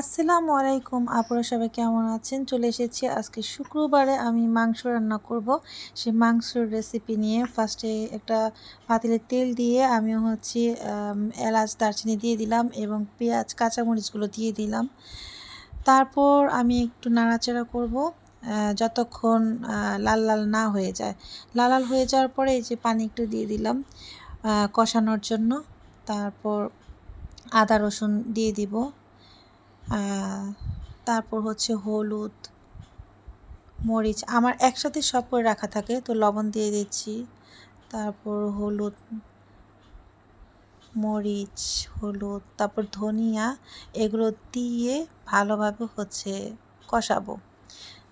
আসসালামু আলাইকুম। আপনারা সবাই কেমন আছেন? চলে এসেছি আজকে শুক্রবারে আমি মাংস রান্না করব। সেই মাংসর রেসিপি নিয়ে ফার্স্টে একটা পাতিলে তেল দিয়ে আমি হচ্ছে এলাচ, দারচিনি দিয়ে দিলাম এবং পেঁয়াজ, কাঁচামরিচগুলো দিয়ে দিলাম। তারপর আমি একটু নাড়াচাড়া করব যতক্ষণ লাল লাল না হয়ে যায়। লাল লাল হয়ে যাওয়ার পরে এই যে পানি একটু দিয়ে দিলাম কষানোর জন্য। তারপর আদা রসুন দিয়ে দিব। তারপর হচ্ছে হলুদ, মরিচ, আমার একসাথে সব করে রাখা থাকে, তো লবণ দিয়ে দিচ্ছি। তারপর হলুদ, মরিচ, হলুদ, তারপর ধনিয়া, এগুলো দিয়ে ভালোভাবে হচ্ছে কষাবো।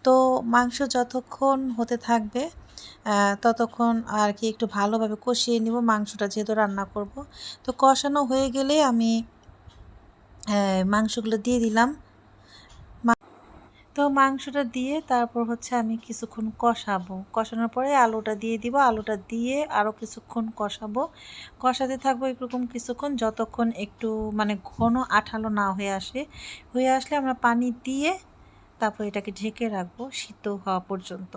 তো মাংস যতক্ষণ হতে থাকবে ততক্ষণ আর কি একটু ভালোভাবে কষিয়ে নিব, মাংসটা যেহেতু রান্না করব। তো কষানো হয়ে গেলে আমি মাংসগুলো দিয়ে দিলাম। তো মাংসটা দিয়ে তারপর হচ্ছে আমি কিছুক্ষণ কষাবো। কষানোর পরে আলুটা দিয়ে দিব। আলুটা দিয়ে আরও কিছুক্ষণ কষাবো। কষাতে থাকব এরকম কিছুক্ষণ, যতক্ষণ একটু মানে ঘন আঠালো না হয়ে আসে। হয়ে আসলে আমরা পানি দিয়ে তারপর এটাকে ঢেকে রাখব সিদ্ধ হওয়া পর্যন্ত।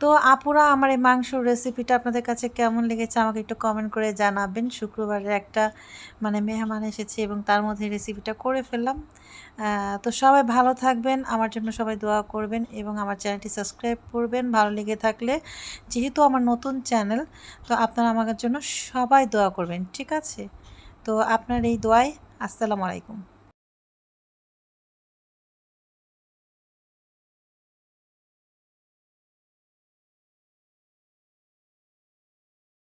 তো আপুরা, আমার এই মাংসর রেসিপিটা আপনাদের কাছে কেমন লেগেছে আমাকে একটু কমেন্ট করে জানাবেন। শুক্রবারে একটা মানে মেহমান এসেছে এবং তার মধ্যে রেসিপিটা করে ফেললাম। তো সবাই ভালো থাকবেন, আমার জন্য সবাই দোয়া করবেন এবং আমার চ্যানেলটি সাবস্ক্রাইব করবেন। ভালো লেগে থাকলে, যেহেতু আমার নতুন চ্যানেল, তো আপনারা আমার জন্য সবাই দোয়া করবেন, ঠিক আছে? তো আপনার এই দোয়ায়, আসসালামু আলাইকুম।